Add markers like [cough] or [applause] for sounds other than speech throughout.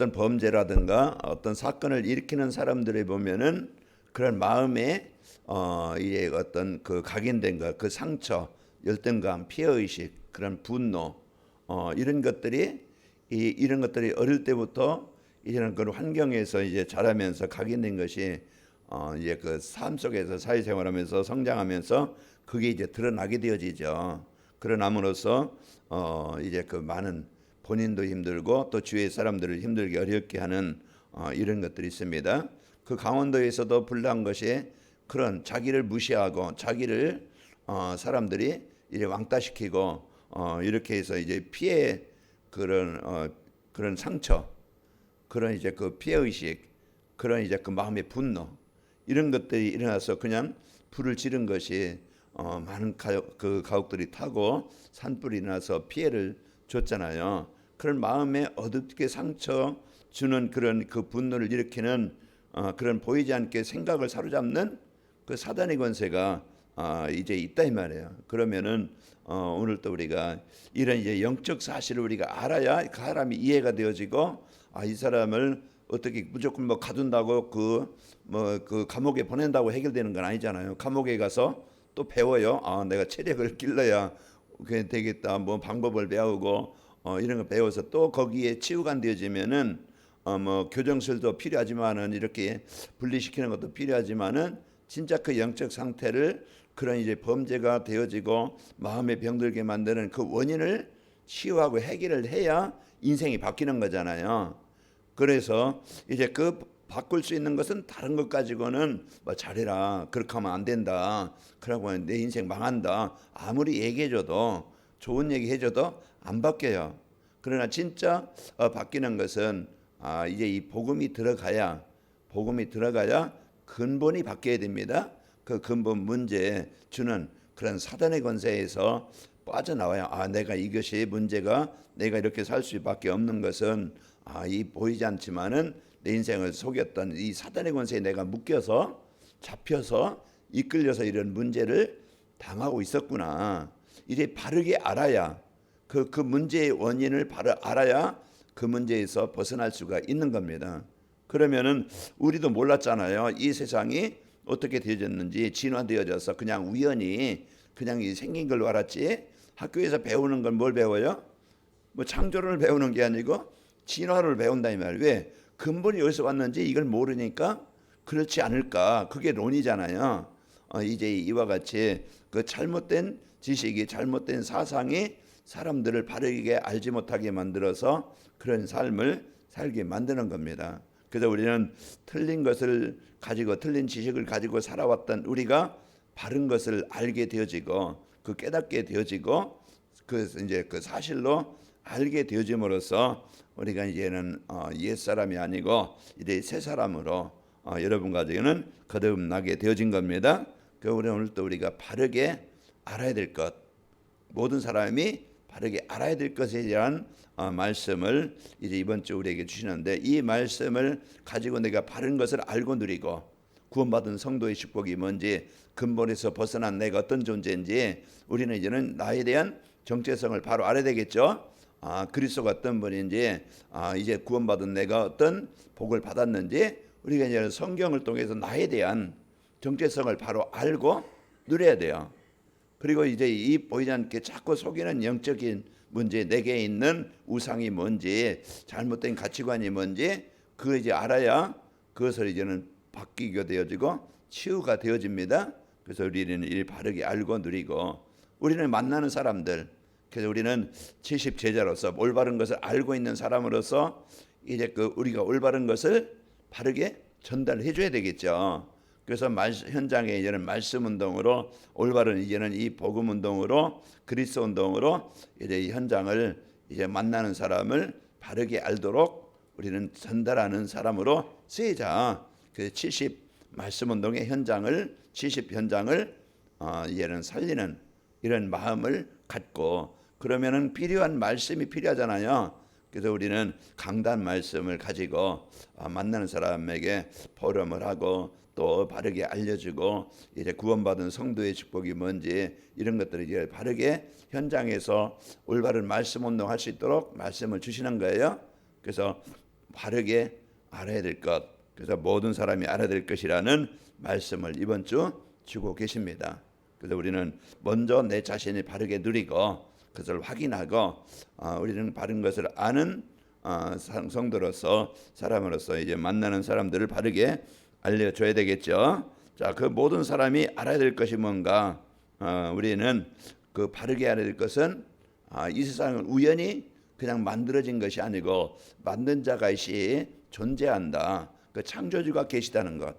어떤 범죄라든가 어떤 사건을 일으키는 사람들이 보면은 그런 마음에 어 이게 어떤 그 각인된 것, 그 상처, 열등감, 피해 의식, 그런 분노 어 이런 것들이 이 이런 것들이 어릴 때부터 이런 그런 환경에서 이제 자라면서 각인된 것이 어 이제 그 삶 속에서 사회생활하면서 성장하면서 그게 이제 드러나게 되어지죠. 그러남으로써 어 이제 그 많은 본인도 힘들고 또 주위의 사람들을 힘들게 어렵게 하는 어 이런 것들이 있습니다. 그 강원도에서도 불난 것이 그런 자기를 무시하고 자기를 어 사람들이 이제 왕따시키고 어 이렇게 해서 이제 피해 그런 어 그런 상처 그런 이제 그 피해 의식 그런 이제 그 마음의 분노 이런 것들이 일어나서 그냥 불을 지른 것이 어 많은 가옥, 그 가옥들이 타고 산불이 나서 피해를 줬잖아요. 그런 마음에 어둡게 상처 주는 그런 그 분노를 일으키는 어 그런 보이지 않게 생각을 사로잡는 그 사단의 권세가 아 이제 있다 이 말이에요. 그러면은 어 오늘 또 우리가 이런 이제 영적 사실을 우리가 알아야 그 사람이 이해가 되어지고 아 이 사람을 어떻게 무조건 뭐 가둔다고 그 뭐 그 감옥에 보낸다고 해결되는 건 아니잖아요. 감옥에 가서 또 배워요. 아 내가 체력을 [laughs] 길러야 되겠다. 뭐 방법을 배우고 어 이런 거 배워서 또 거기에 치유가 되어지면은 어 뭐 교정술도 필요하지만은 이렇게 분리시키는 것도 필요하지만은 진짜 그 영적 상태를 그런 이제 범죄가 되어지고 마음에 병들게 만드는 그 원인을 치유하고 해결을 해야 인생이 바뀌는 거잖아요. 그래서 이제 그 바꿀 수 있는 것은 다른 것 가지고는 뭐 잘해라 그렇게 하면 안 된다 그러고 내 인생 망한다. 아무리 얘기해줘도 좋은 얘기 해줘도 안 바뀌어요. 그러나 진짜 어, 바뀌는 것은 아 이제 이 복음이 들어가야 복음이 들어가야 근본이 바뀌어야 됩니다. 그 근본 문제 주는 그런 사단의 권세에서 빠져나와야 아 내가 이것이 문제가 내가 이렇게 살 수밖에 없는 것은 아 이 보이지 않지만은 내 인생을 속였던 이 사단의 권세에 내가 묶여서 잡혀서 이끌려서 이런 문제를 당하고 있었구나. 이제 바르게 알아야 그, 그 문제의 원인을 바로 알아야 그 문제에서 벗어날 수가 있는 겁니다. 그러면은 우리도 몰랐잖아요. 이 세상이 어떻게 되어졌는지 진화되어져서 그냥 우연히 그냥 이 생긴 걸로 알았지. 학교에서 배우는 건 뭘 배워요? 뭐 창조론을 배우는 게 아니고 진화를 배운다 이 말. 왜? 근본이 어디서 왔는지 이걸 모르니까 그렇지 않을까? 그게 론이잖아요. 어, 이제 이와 같이 그 잘못된 지식이 잘못된 사상이 사람들을 바르게 알지 못하게 만들어서 그런 삶을 살게 만드는 겁니다. 그래서 우리는 틀린 것을 가지고 틀린 지식을 가지고 살아왔던 우리가 바른 것을 알게 되어지고 그 깨닫게 되어지고 그 이제 그 사실로 알게 되어짐으로써 우리가 이제는 어, 옛 사람이 아니고 이제 새 사람으로 어, 여러분 가정에는 거듭나게 되어진 겁니다. 그 오늘 또 우리가 바르게 알아야 될 것, 모든 사람이 바르게 알아야 될 것에 대한 어, 말씀을 이제 이번 주 우리에게 주시는데 이 말씀을 가지고 내가 바른 것을 알고 누리고 구원받은 성도의 축복이 뭔지 근본에서 벗어난 내가 어떤 존재인지 우리는 이제는 나에 대한 정체성을 바로 알아야 되겠죠. 아, 그리스도가 어떤 분인지 아, 이제 구원받은 내가 어떤 복을 받았는지 우리가 이제 성경을 통해서 나에 대한 정체성을 바로 알고 누려야 돼요. 그리고 이제 이 보이지 않게 자꾸 속이는 영적인 문제, 내게 있는 우상이 뭔지, 잘못된 가치관이 뭔지, 그걸 이제 알아야 그것을 이제는 바뀌게 되어지고 치유가 되어집니다. 그래서 우리는 이 바르게 알고 누리고 우리는 만나는 사람들, 그래서 우리는 70 제자로서 올바른 것을 알고 있는 사람으로서 이제 그 우리가 올바른 것을 바르게 전달해 줘야 되겠죠. 그래서 말, 현장에 이제는 말씀 운동으로 올바른 이제는 이 복음 운동으로 그리스도 운동으로 이제 이 현장을 이제 만나는 사람을 바르게 알도록 우리는 전달하는 사람으로 쓰이자. 그70 말씀 운동의 현장을 70 현장을 어, 이제는 살리는 이런 마음을 갖고 그러면은 필요한 말씀이 필요하잖아요. 그래서 우리는 강단 말씀을 가지고 아, 만나는 사람에게 보름을 하고 또 바르게 알려주고 이제 구원받은 성도의 축복이 뭔지 이런 것들을 이제 바르게 현장에서 올바른 말씀 운동할 수 있도록 말씀을 주시는 거예요. 그래서 바르게 알아야 될 것. 그래서 모든 사람이 알아야 될 것이라는 말씀을 이번 주 주고 계십니다. 그래서 우리는 먼저 내 자신이 바르게 누리고 그것을 확인하고 어, 우리는 바른 것을 아는 어, 상- 성도로서 사람으로서 이제 만나는 사람들을 바르게 알려줘야 되겠죠. 자, 그 모든 사람이 알아야 될 것이 뭔가 어, 우리는 그 바르게 알아야 될 것은 아, 이 세상은 우연히 그냥 만들어진 것이 아니고 만든 자가 시 존재한다. 그 창조주가 계시다는 것.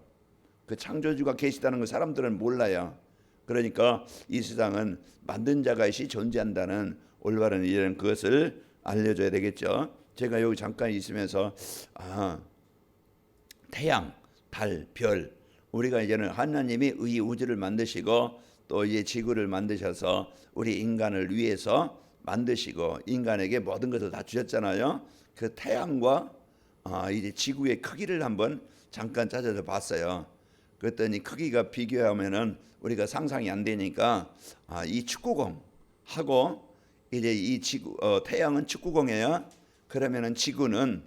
그 창조주가 계시다는 걸 사람들은 몰라요. 그러니까 이 세상은 만든 자가 시 존재한다는 올바른 이런 그것을 알려줘야 되겠죠. 제가 여기 잠깐 있으면서 아 태양, 달, 별 우리가 이제는 하나님이 이 우주를 만드시고 또 이 지구를 만드셔서 우리 인간을 위해서 만드시고 인간에게 모든 것을 다 주셨잖아요. 그 태양과 아, 이제 지구의 크기를 한번 잠깐 찾아서 봤어요. 그랬더니 크기가 비교하면은 우리가 상상이 안 되니까 아, 이 축구공 하고 이제 이 지구 어, 태양은 축구공이에요. 그러면은 지구는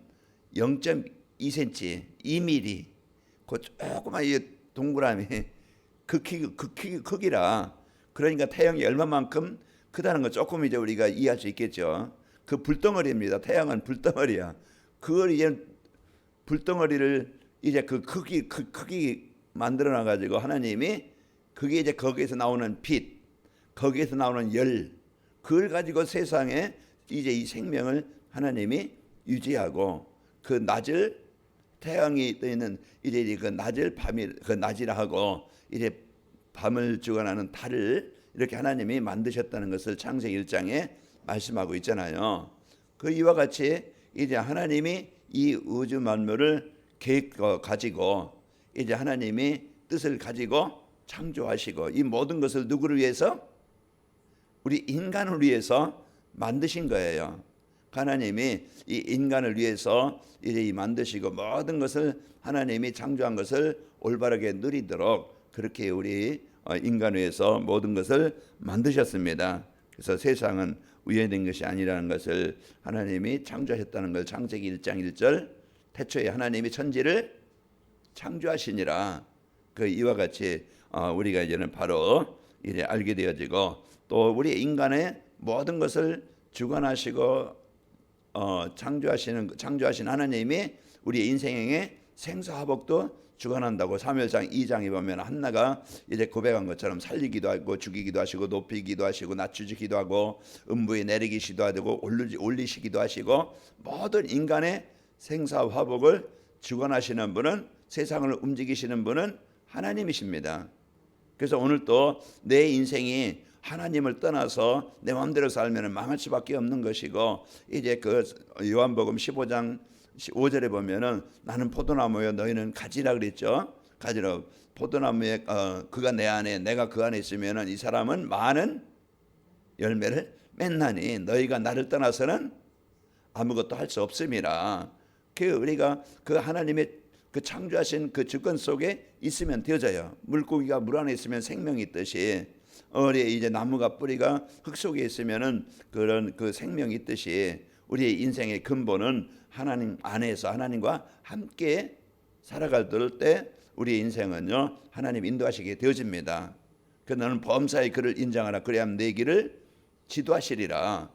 0.2cm, 2mm 그 조그만 이 동그라미 [laughs] 그 크기 그 크기 크기라 그러니까 태양이 얼마만큼 크다는 거 조금 이제 우리가 이해할 수 있겠죠. 그 불덩어리입니다. 태양은 불덩어리야. 그걸 이제 불덩어리를 이제 그 크기 그 크기 만들어 놔 가지고 하나님이 그게 이제 거기에서 나오는 빛, 거기에서 나오는 열, 그걸 가지고 세상에 이제 이 생명을 하나님이 유지하고 그 낮을 태양이 떠 있는 이제 그 낮을 밤이 그 낮이라 하고 이제 밤을 주관하는 달을 이렇게 하나님이 만드셨다는 것을 창세기 1장에 말씀하고 있잖아요. 그 이와 같이 이제 하나님이 이 우주 만물을 계획 어, 가지고 이제 하나님이 뜻을 가지고 창조하시고 이 모든 것을 누구를 위해서 우리 인간을 위해서 만드신 거예요. 하나님이 이 인간을 위해서 이제 이 만드시고 모든 것을 하나님이 창조한 것을 올바르게 누리도록 그렇게 우리 어, 인간을 위해서 모든 것을 만드셨습니다. 그래서 세상은 우연된 것이 아니라는 것을 하나님이 창조하셨다는 걸 창세기 1장 1절 태초에 하나님이 천지를 창조하시니라. 그 이와 같이 어, 우리가 이제는 바로 이제 알게 되어지고 또 우리 인간의 모든 것을 주관하시고 어, 창조하시는 창조하신 하나님이 우리 인생의 생사화복도 주관한다고 사무엘상 2장에 보면 한나가 이제 고백한 것처럼 살리기도 하고 죽이기도 하시고 높이기도 하시고 낮추기도 하고 음부에 내리기시도 하고 올리, 올리시기도 하시고 모든 인간의 생사화복을 주관하시는 분은 세상을 움직이시는 분은 하나님이십니다. 그래서 오늘 또 내 인생이 하나님을 떠나서 내 마음대로 살면 망할 수밖에 없는 것이고 이제 그 요한복음 15장 5절에 보면은 나는 포도나무여 너희는 가지라 그랬죠. 가지라 포도나무에 어, 그가 내 안에 내가 그 안에 있으면은 이 사람은 많은 열매를 맺나니 너희가 나를 떠나서는 아무것도 할 수 없음이라. 그 우리가 그 하나님의 그 창조하신 그 주권 속에 있으면 되어져요. 물고기가 물 안에 있으면 생명이 있듯이 어리 이제 나무가 뿌리가 흙 속에 있으면은 그런 그 생명이 있듯이 우리의 인생의 근본은 하나님 안에서 하나님과 함께 살아갈 때 우리의 인생은요 하나님 인도하시게 되어집니다. 그 너는 범사의 그를 인정하라 그래야 내 길을 지도하시리라.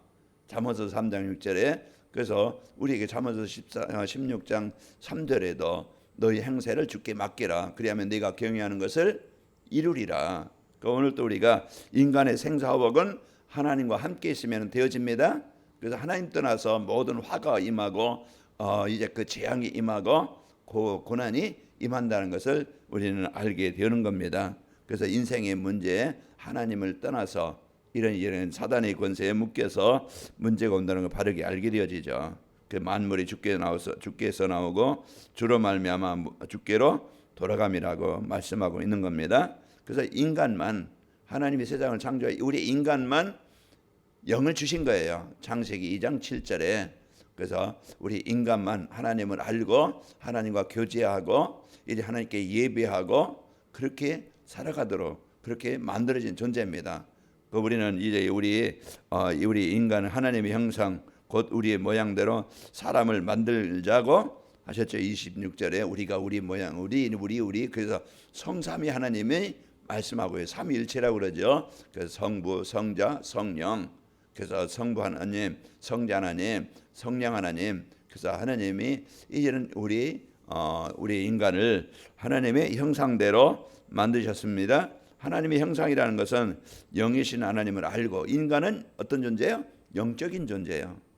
잠언서 3장 6절에 그래서 우리에게 잠언서 14, 16장 3절에도 너희 행세를 주께 맡기라. 그리하면 네가 경외하는 것을 이루리라. 그 오늘 또 우리가 인간의 생사화복은 하나님과 함께 있으면 되어집니다. 그래서 하나님 떠나서 모든 화가 임하고 어, 이제 그 재앙이 임하고 고, 고난이 임한다는 것을 우리는 알게 되는 겁니다. 그래서 인생의 문제 하나님을 떠나서 이런 이런 사단의 권세에 묶여서 문제가 온다는 걸 바르게 알게 되어지죠. 그 만물이 죽게 나와서 죽게서 나오고 주로 말미암아 죽게로 돌아감이라고 말씀하고 있는 겁니다. 그래서 인간만 하나님이 세상을 창조해 우리 인간만 영을 주신 거예요. 창세기 2장 7절에 그래서 우리 인간만 하나님을 알고 하나님과 교제하고 이제 하나님께 예배하고 그렇게 살아가도록 그렇게 만들어진 존재입니다. 그 우리는 이제 우리 어, 우리 인간은 하나님의 형상 곧 우리의 모양대로 사람을 만들자고 하셨죠. 26절에 우리가 우리 모양 우리 우리 우리 그래서 성삼위 하나님이 말씀하고요. 삼위일체라고 그러죠. 그래서 성부, 성자, 성령. 그래서 성부 하나님, 성자 하나님, 성령 하나님. 그래서 하나님이 이제는 우리 어, 우리 인간을 하나님의 형상대로 만드셨습니다. 하나님의 형상이라는 것은 영이신 하나님을 알고 인간은 어떤 존재예요? 영적인 존재예요.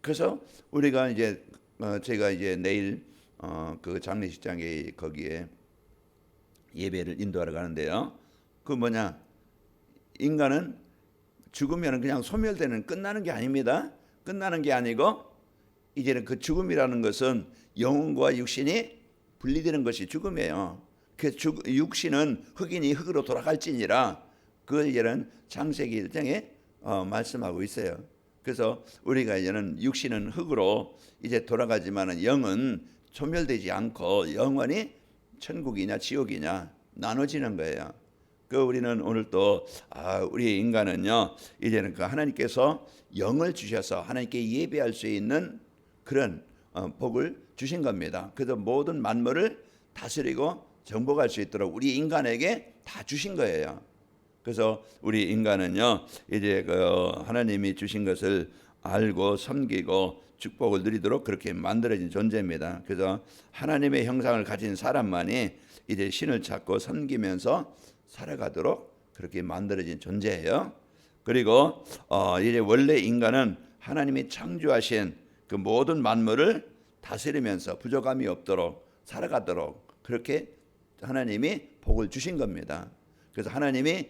그래서 우리가 이제 어, 제가 이제 내일 어, 그 장례식장에 거기에 예배를 인도하러 가는데요. 그 뭐냐? 인간은 죽으면 그냥 소멸되는 끝나는 게 아닙니다. 끝나는 게 아니고 이제는 그 죽음이라는 것은 영혼과 육신이 분리되는 것이 죽음이에요. 그 죽, 육신은 흑인이 흑으로 돌아갈지니라 그 이제는 창세기 1장에 어, 말씀하고 있어요. 그래서 우리가 이제는 육신은 흑으로 이제 돌아가지만은 영은 소멸되지 않고 영원히 천국이냐 지옥이냐 나눠지는 거예요. 그 우리는 오늘 또 아, 우리 인간은요 이제는 그 하나님께서 영을 주셔서 하나님께 예배할 수 있는 그런 어, 복을 주신 겁니다. 그래서 모든 만물을 다스리고 정복할 수 있도록 우리 인간에게 다 주신 거예요. 그래서 우리 인간은요 이제 그 하나님이 주신 것을 알고 섬기고 축복을 누리도록 그렇게 만들어진 존재입니다. 그래서 하나님의 형상을 가진 사람만이 이제 신을 찾고 섬기면서 살아가도록 그렇게 만들어진 존재예요. 그리고 어 이제 원래 인간은 하나님이 창조하신 그 모든 만물을 다스리면서 부족함이 없도록 살아가도록 그렇게 하나님이 복을 주신 겁니다. 그래서 하나님이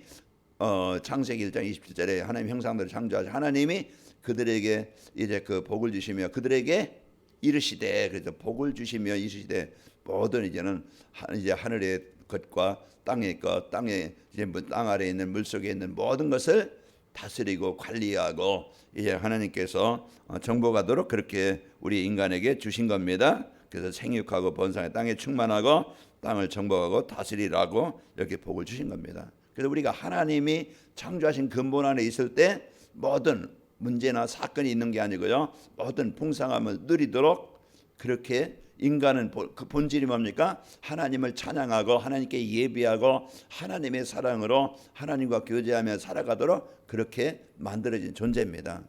어, 창세기 1장 27절에 하나님 형상대로 창조하신 하나님이 그들에게 이제 그 복을 주시며 그들에게 이르시되 그래서 복을 주시며 이르시되 모든 이제는 하, 이제 하늘의 것과 땅의 것 땅에 이제 뭐땅 아래에 있는 물 속에 있는 모든 것을 다스리고 관리하고 이제 하나님께서 어, 정복하도록 그렇게 우리 인간에게 주신 겁니다. 그래서 생육하고 번성해 땅에 충만하고 땅을 정복하고 다스리라고 이렇게 복을 주신 겁니다. 그래서 우리가 하나님이 창조하신 근본 안에 있을 때 모든 문제나 사건이 있는 게 아니고요. 모든 풍성함을 누리도록 그렇게 인간은 보- 그 본질이 뭡니까? 하나님을 찬양하고 하나님께 예비하고 하나님의 사랑으로 하나님과 교제하며 살아가도록 그렇게 만들어진 존재입니다.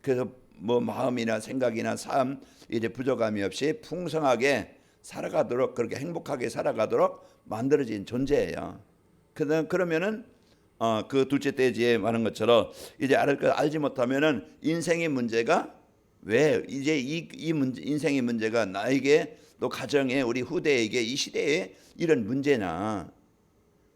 그래서 뭐 마음이나 생각이나 삶 이제 부족함이 없이 풍성하게 살아가도록 그렇게 행복하게 살아가도록 만들어진 존재예요. 그러면은 어, 그 둘째 대지에 말한 것처럼 이제 알을 거 알지 못하면은 인생의 문제가 왜 이제 이, 이 문제, 인생의 문제가 나에게 또 가정에 우리 후대에게 이 시대에 이런 문제냐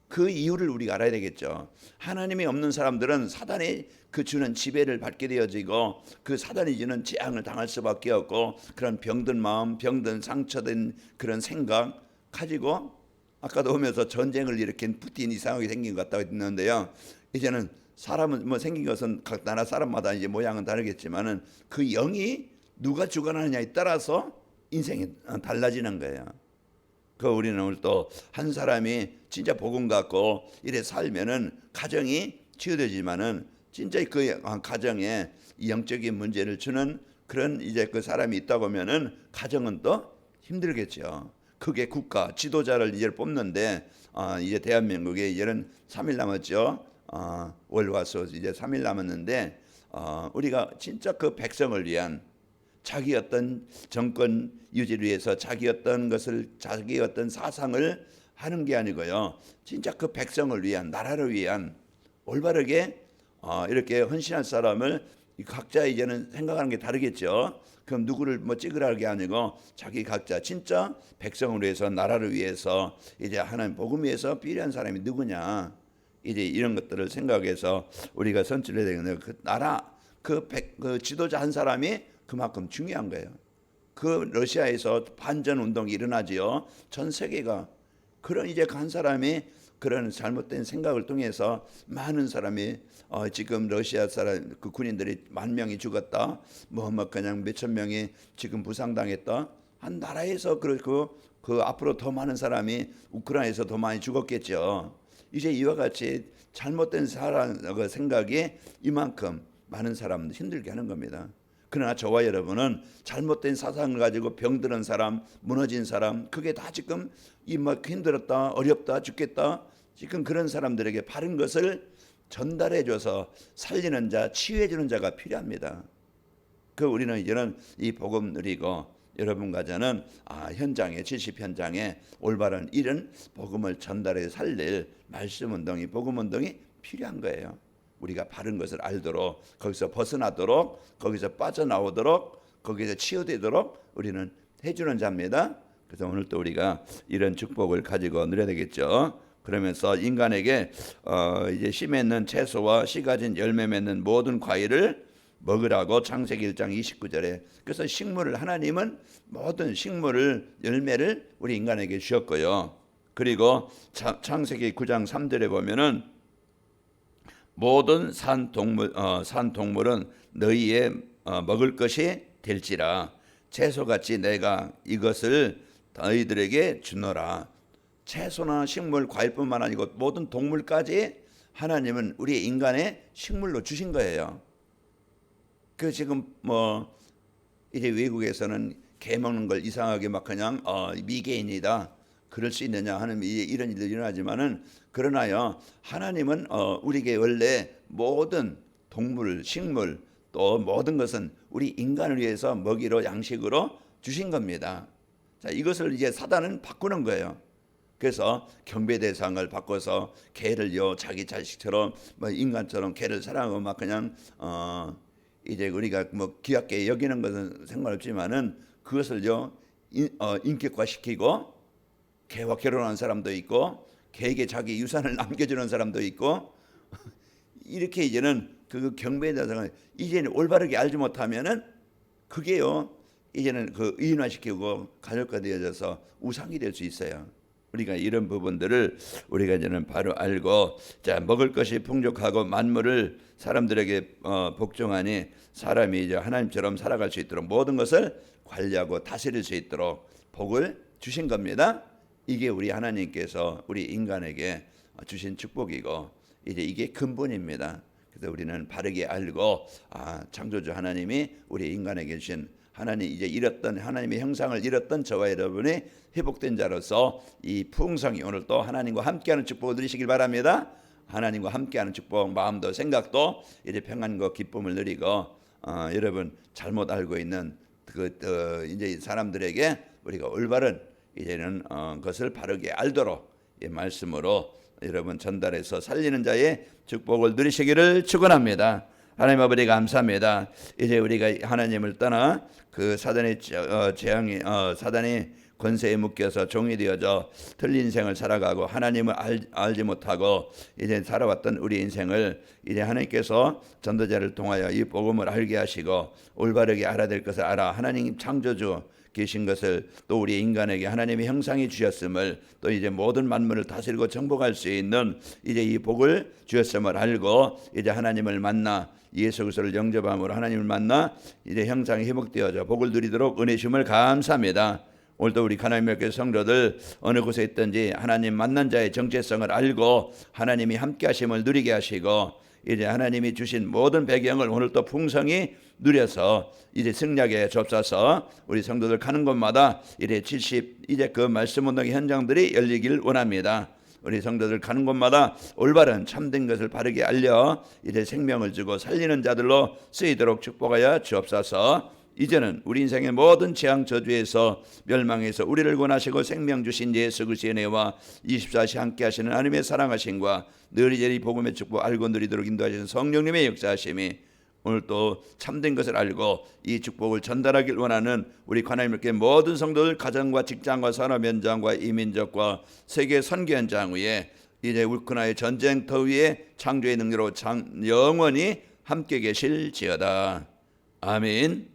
그 이유를 우리가 알아야 되겠죠. 하나님이 없는 사람들은 사단이 그 주는 지배를 받게 되어지고 그 사단이 주는 재앙을 당할 수밖에 없고 그런 병든 마음, 병든 상처된 그런 생각 가지고 아까도 오면서 전쟁을 일으킨 푸틴 이상하게 생긴 것 같다고 했는데요. 이제는 사람은 뭐 생긴 것은 각 나라 사람마다 이제 모양은 다르겠지만은 그 영이 누가 주관하느냐에 따라서 인생이 달라지는 거예요. 그 우리는 오늘 또 한 사람이 진짜 복음 갖고 이래 살면은 가정이 치유되지만은 진짜 그 가정에 이 영적인 문제를 주는 그런 이제 그 사람이 있다 보면은 가정은 또 힘들겠죠. 그게 국가 지도자를 이제 뽑는데 아 이제 대한민국에 이제는 3일 남았죠. 아 월화수 이제 3일 남았는데 어 우리가 진짜 그 백성을 위한 자기 어떤 정권 유지를 위해서 자기 어떤 것을 자기 어떤 사상을 하는 게 아니고요. 진짜 그 백성을 위한 나라를 위한 올바르게 어, 이렇게 헌신할 사람을 이 각자 이제는 생각하는 게 다르겠죠. 그럼 누구를 뭐 찍으라는 게 아니고 자기 각자 진짜 백성을 위해서 나라를 위해서 이제 하나님 복음 위해서 필요한 사람이 누구냐 이제 이런 것들을 생각해서 우리가 선출해야 되겠네요. 그 나라 그, 백, 그 지도자 한 사람이 그만큼 중요한 거예요. 그 러시아에서 반전 운동이 일어나지요. 전 세계가 그런 이제 간 사람이 그런 잘못된 생각을 통해서 많은 사람이 어 지금 러시아 사람 그 군인들이 만 명이 죽었다. 뭐뭐 그냥 몇천 명이 지금 부상당했다. 한 나라에서 그렇고 그 앞으로 더 많은 사람이 우크라이나에서 더 많이 죽었겠죠. 이제 이와 같이 잘못된 사람 그 생각이 이만큼 많은 사람들 힘들게 하는 겁니다. 그러나 저와 여러분은 잘못된 사상을 가지고 병드는 사람, 무너진 사람, 그게 다 지금 이막 힘들었다, 어렵다, 죽겠다. 지금 그런 사람들에게 바른 것을 전달해 줘서 살리는 자, 치유해 주는 자가 필요합니다. 그 우리는 이제는 이 복음 누리고 여러분과 저는 아, 현장에 70 현장에 올바른 이런 복음을 전달해 살릴 말씀 운동이 복음 운동이 필요한 거예요. 우리가 바른 것을 알도록 거기서 벗어나도록 거기서 빠져나오도록 거기서 치유되도록 우리는 해주는 자입니다. 그래서 오늘 또 우리가 이런 축복을 가지고 누려야 되겠죠. 그러면서 인간에게 어 이제 씨 맺는 채소와 씨 가진 열매 맺는 모든 과일을 먹으라고 창세기 1장 29절에. 그래서 식물을 하나님은 모든 식물을 열매를 우리 인간에게 주셨고요. 그리고 차- 창세기 9장 3절에 보면은 모든 산 동물 어, 산 동물은 너희의 어, 먹을 것이 될지라. 채소같이 내가 이것을 너희들에게 주노라 채소나 식물 과일뿐만 아니고 모든 동물까지 하나님은 우리 인간의 식물로 주신 거예요. 그 지금 뭐 이제 외국에서는 개 먹는 걸 이상하게 막 그냥 어, 미개인이다 그럴 수 있느냐 하는 이- 이런 일도 일어나지만은 그러나요 하나님은 어, 우리에게 원래 모든 동물, 식물 또 모든 것은 우리 인간을 위해서 먹이로 양식으로 주신 겁니다. 자 이것을 이제 사단은 바꾸는 거예요. 그래서 경배 대상을 바꿔서 개를요 자기 자식처럼 뭐 인간처럼 개를 사랑하고 막 그냥 어 이제 우리가 뭐 귀하게 여기는 것은 상관없지만은 그것을요 인, 어, 인격화시키고 개와 결혼한 사람도 있고 개에게 자기 유산을 [laughs] 남겨주는 사람도 있고 [laughs] 이렇게 이제는 그 경배에 대해서 이제는 올바르게 알지 못하면은 그게요 이제는 그 의인화시키고 가족과 되어져서 우상이 될 수 있어요. 우리가 이런 부분들을 우리가 이제는 바로 알고 자 먹을 것이 풍족하고 만물을 사람들에게 어, 복종하니 사람이 이제 하나님처럼 살아갈 수 있도록 모든 것을 관리하고 다스릴 수 있도록 복을 주신 겁니다. 이게 우리 하나님께서 우리 인간에게 주신 축복이고 이제 이게 근본입니다. 그래서 우리는 바르게 알고 아 창조주 하나님이 우리 인간에게 주신 하나님 이제 잃었던 하나님의 형상을 잃었던 저와 여러분이 회복된 자로서 이 풍성이 오늘 또 하나님과 함께하는 축복을 누리시길 바랍니다. 하나님과 함께하는 축복, 마음도 생각도 이제 평안과 기쁨을 누리고 어, 여러분 잘못 알고 있는 그 어, 이제 사람들에게 우리가 올바른 이제는 어, 것을 바르게 알도록 이 말씀으로 여러분 전달해서 살리는 자의 축복을 누리시기를 축원합니다. 하나님 아버지 감사합니다. 이제 우리가 하나님을 떠나 그 사단의 재- 어, 재앙이 어, 사단의 권세에 묶여서 종이 되어져 틀린 인생을 살아가고 하나님을 알, 알지 못하고 이제 살아왔던 우리 인생을 이제 하나님께서 전도자를 통하여 이 복음을 알게 하시고 올바르게 알아야 될 것을 알아 하나님 창조주 계신 것을 또 우리 인간에게 하나님의 형상이 주셨음을 또 이제 모든 만물을 다스리고 정복할 수 있는 이제 이 복을 주셨음을 알고 이제 하나님을 만나 예수 그리스도를 영접함으로 하나님을 만나 이제 형상이 회복되어져 복을 누리도록 은혜 주심을 감사합니다. 오늘도 우리 하나님의 교회 성도들 어느 곳에 있든지 하나님 만난 자의 정체성을 알고 하나님이 함께 하심을 누리게 하시고 이제 하나님이 주신 모든 배경을 오늘 또 풍성히 누려서 이제 승리하게 좁사서 우리 성도들 가는 곳마다 이제 70 이제 그 말씀 운동의 현장들이 열리길 원합니다. 우리 성도들 가는 곳마다 올바른 참된 것을 바르게 알려 이제 생명을 주고 살리는 자들로 쓰이도록 축복하여 주옵소서. 이제는 우리 인생의 모든 재앙 저주에서 멸망해서 우리를 권하시고 생명 주신 예수 그리스도의 은혜와 24시 함께 하시는 하나님의 사랑하심과 늘 이제리 복음의 축복 알고 누리도록 인도하시는 성령님의 역사하심이 오늘 또 참된 것을 알고 이 축복을 전달하길 원하는 우리 하나님께 모든 성도들 가정과 직장과 산업 현장과 이민족과 세계 선교 현장 위에 이제 우크라이나의 전쟁터 위에 창조의 능력으로 장, 영원히 함께 계실지어다. 아멘.